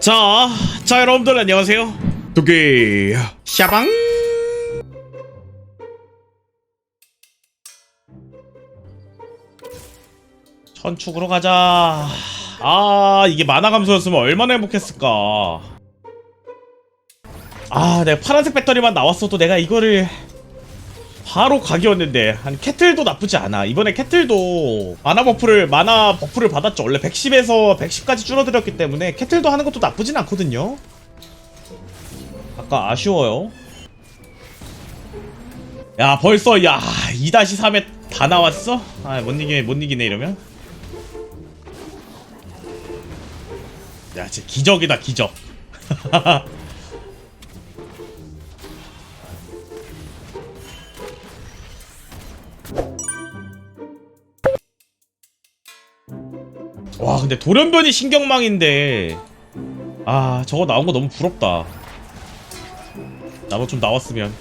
자, 자 여러분들 안녕하세요. 도끼 샤방. 천축으로 가자. 아, 이게 만화 감소였으면 얼마나 행복했을까. 아, 내가 파란색 배터리만 나왔어도 내가 이거를 바로 각이었는데 한 캐틀도 나쁘지 않아. 이번에 캐틀도 마나 버프를 마나 버프를 받았죠. 원래 110에서 110까지 줄어들었기 때문에 캐틀도 하는 것도 나쁘진 않거든요. 아까 아쉬워요. 야 벌써 야 2-3에 다 나왔어? 아못 이기네 못 이기네 이러면. 야 진짜 기적이다 기적 와 근데 돌연변이 신경망인데. 아 저거 나온 거 너무 부럽다. 나도 좀 나왔으면.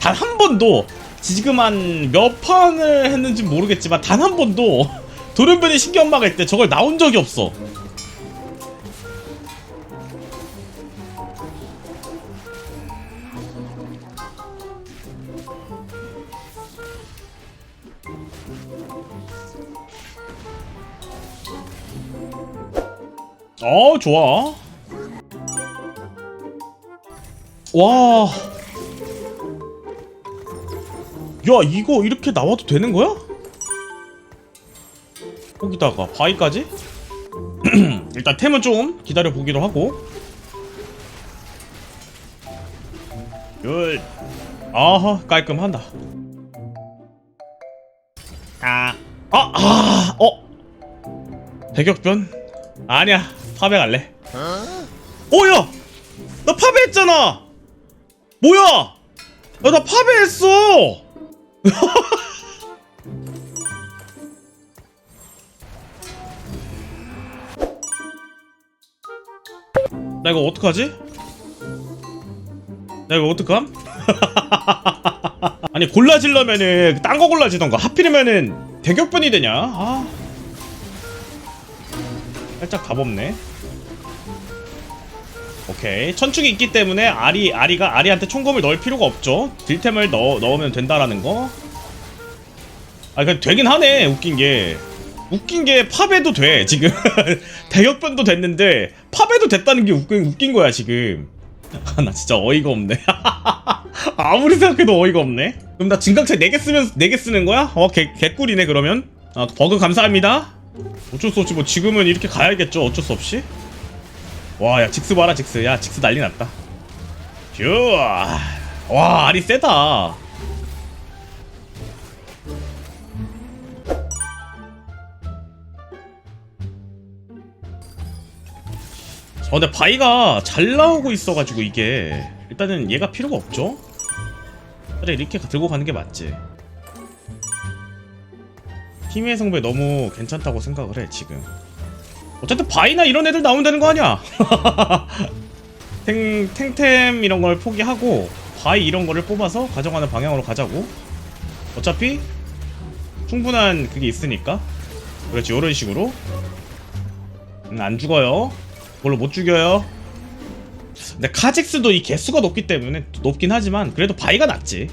단 한 번도 지금 한 몇 판을 했는지 모르겠지만 단 한 번도 돌연변이 신경망일 때 저걸 나온 적이 없어 어 좋아 와. 야, 이거 이렇게 나와도 되는 거야? 거기다가 바위까지? 일단 템은 좀 기다려 보기로 하고. 굿. 아하, 깔끔한다. 아, 아, 아, 어. 대격변? 아니야, 파배 갈래. 오, 야! 나 파배했잖아! 뭐야! 야, 나 파배했어! 나 이거 어떡하지? 나 이거 어떡함? 아니 골라지려면은 딴 거 골라지던가 하필이면은 대격변이 되냐? 아 살짝 답없네 오케이 천축이 있기 때문에 아리 아리가 아리한테 총검을 넣을 필요가 없죠 딜템을 넣어 넣으면 된다라는 거. 아, 그 되긴 하네. 웃긴 게 웃긴 게 파배도 돼 지금 대격변도 됐는데 파배도 됐다는 게 웃긴 웃긴 거야 지금. 아, 나 진짜 어이가 없네. 아무리 생각해도 어이가 없네. 그럼 나 증강체 4개 쓰면 4개 쓰는 거야? 어, 개, 개꿀이네 그러면. 아, 버그 감사합니다. 어쩔 수 없지 뭐 지금은 이렇게 가야겠죠. 어쩔 수 없이. 와, 야, 직스 봐라, 직스. 야, 직스 난리 났다. 좋아. 와, 알이 세다. 어, 근데 바이가 잘 나오고 있어가지고 이게 일단은 얘가 필요가 없죠? 그래 이렇게 들고 가는 게 맞지 힘의 성배 너무 괜찮다고 생각을 해 지금. 어쨌든 바이나 이런 애들 되는 거 아니야. 탱, 탱템 이런 걸 포기하고 바이 이런 거를 뽑아서 가져가는 방향으로 가자고. 어차피 충분한 그게 있으니까. 그렇지 이런 식으로. 음, 안 죽어요. 뭘로 못 죽여요. 근데 카직스도 이 개수가 높기 때문에 높긴 하지만 그래도 바이가 낫지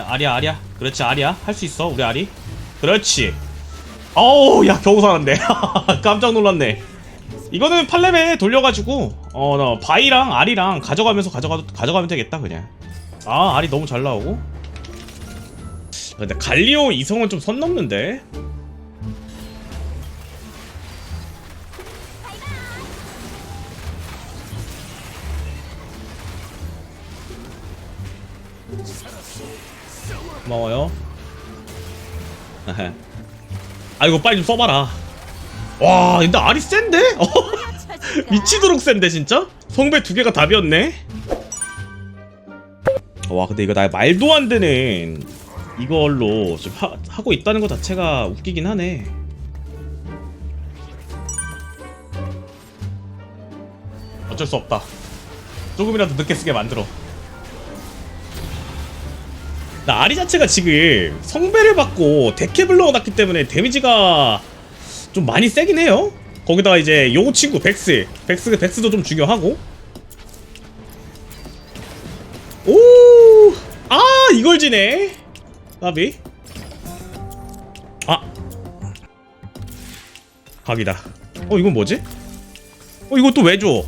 아, 아리야, 아리야. 그렇지, 아리야. 할 수 있어, 우리 아리. 그렇지. 어우, 야, 겨우 살았네. 깜짝 놀랐네. 이거는 팔렘에 돌려가지고, 어, 나 바이랑 아리랑 가져가면서 가져가, 가져가면 되겠다, 그냥. 아, 아리 너무 잘 나오고. 근데 갈리오 이성은 좀 선 넘는데? 고마워요. 아 이거 빨리 좀 써봐라. 와 근데 알이 센데? 어? 미치도록 센데 진짜? 성배 두 개가 답이었네. 와 근데 이거 나 말도 안 되는 이걸로 좀 하, 하고 있다는 것 자체가 웃기긴 하네. 어쩔 수 없다. 조금이라도 늦게 쓰게 만들어. 나 아리 자체가 지금 성배를 받고 데캡을 넣어놨기 때문에 데미지가 좀 많이 세긴 해요. 거기다가 이제 요 친구 백스. 백스 백스도 좀 중요하고. 오 아 이걸 지네. 나비. 아. 각이다. 어 이건 뭐지? 어 이거 또 왜 줘?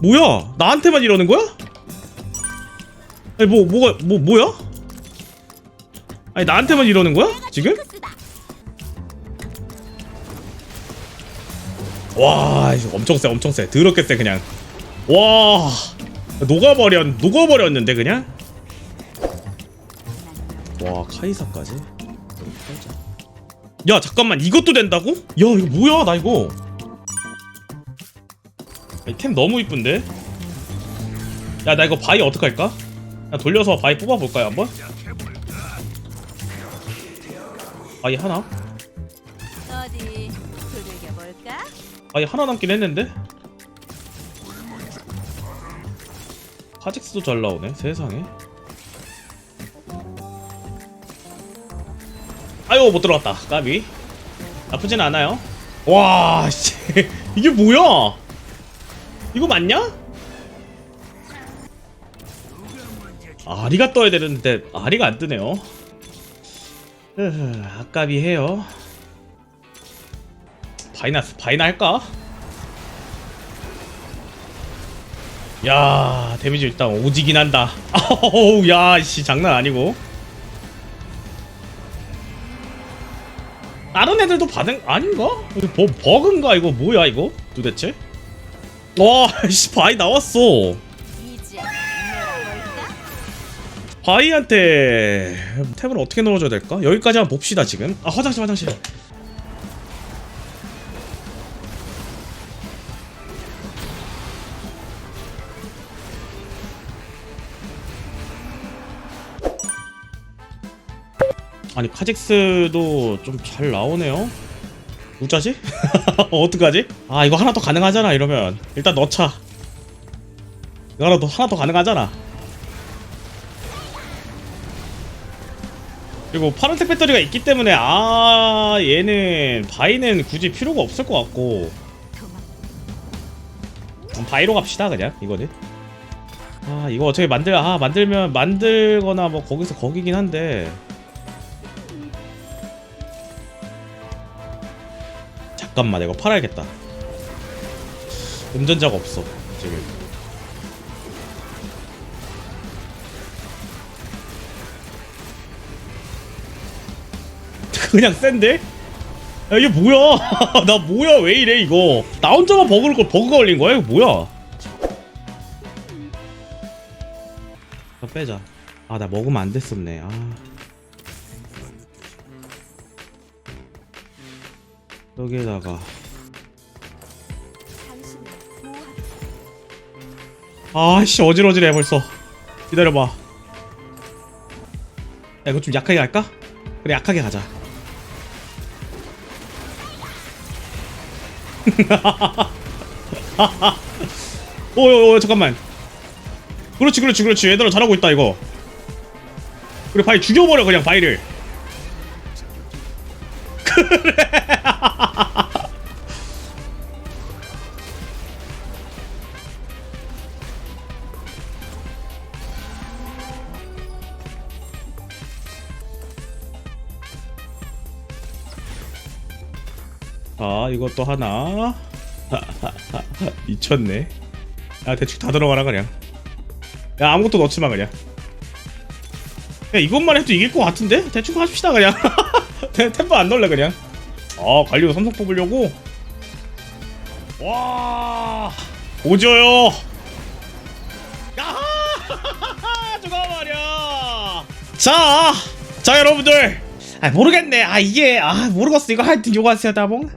뭐야? 나한테만 이러는 거야? 아니 뭐 뭐가 뭐 뭐야 아니 나한테만 이러는 거야? 지금? 와 엄청 세 엄청 세. 더럽게 세 그냥. 와 녹아버렸 녹아버렸는데 그냥? 와 카이사까지? 야 잠깐만. 이것도 된다고? 야 이거 뭐야 나 이거? 이템 너무 이쁜데? 야 나 이거 바위 어떡할까? 야 돌려서 바위 뽑아볼까요 한번? 바위 하나? 어디 두들겨 볼까? 바위 하나 남긴 했는데? 카직스도 잘 나오네 세상에. 아유 못 들어갔다. 까비. 나쁘진 않아요. 와 씨, 이게 뭐야? 이거 맞냐? 아리가 떠야 되는데 아리가 안 뜨네요 아깝이 해요 바이나스 바이나 할까? 야 데미지 일단 오지긴 한다 아우 야씨 장난 아니고 다른 애들도 받은 아닌가? 버, 버그인가 이거 뭐야 이거 도대체? 와씨 바이 나왔어 바이한테 탭을 어떻게 넣어줘야 될까? 여기까지 한번 봅시다 지금 아 화장실 화장실 아니 카직스도 좀 잘 나오네요 어쩌지? 어떡하지? 아 이거 하나 더 가능하잖아 이러면 일단 넣자 이거 하나 더 하나 더 가능하잖아 그리고 파란색 배터리가 있기 때문에 아 얘는 바이는 굳이 필요가 없을 것 같고. 바이로 갑시다 그냥 이거는. 아 이거 어차피 만들 아 만들면 만들거나 뭐 거기서 거기긴 한데. 잠깐만 이거 팔아야겠다. 운전자가 없어 지금 그냥 센데? 야 이게 뭐야? 나 뭐야? 왜 이래 이거? 나 혼자만 버그를 걸 버그가 걸린 거야? 이거 뭐야? 아, 빼자. 아 나 먹으면 안 됐었네. 아. 여기에다가. 아씨 어질어질해 벌써. 기다려봐. 야 이거 좀 약하게 갈까? 그래 약하게 가자 오오오 잠깐만. 그렇지 그렇지 그렇지. 얘들아 잘하고 있다 이거. 우리 바위 죽여버려 그냥 바위를. 아 이것도 하나. 미쳤네. 야 대충 다 들어가라 그냥. 야 아무것도 넣지 마 그냥. 야 이것만 해도 이길 것 같은데? 대충 하십시다 그냥. 템- 템po 안 넣을래 그냥. 아 관리도 삼성 뽑으려고? 와 오져요. 야하! 죽어버려 자, 자 여러분들. 아 모르겠네. 아 이게 아 모르겠어. 이거 하여튼 요거 하세요 다봉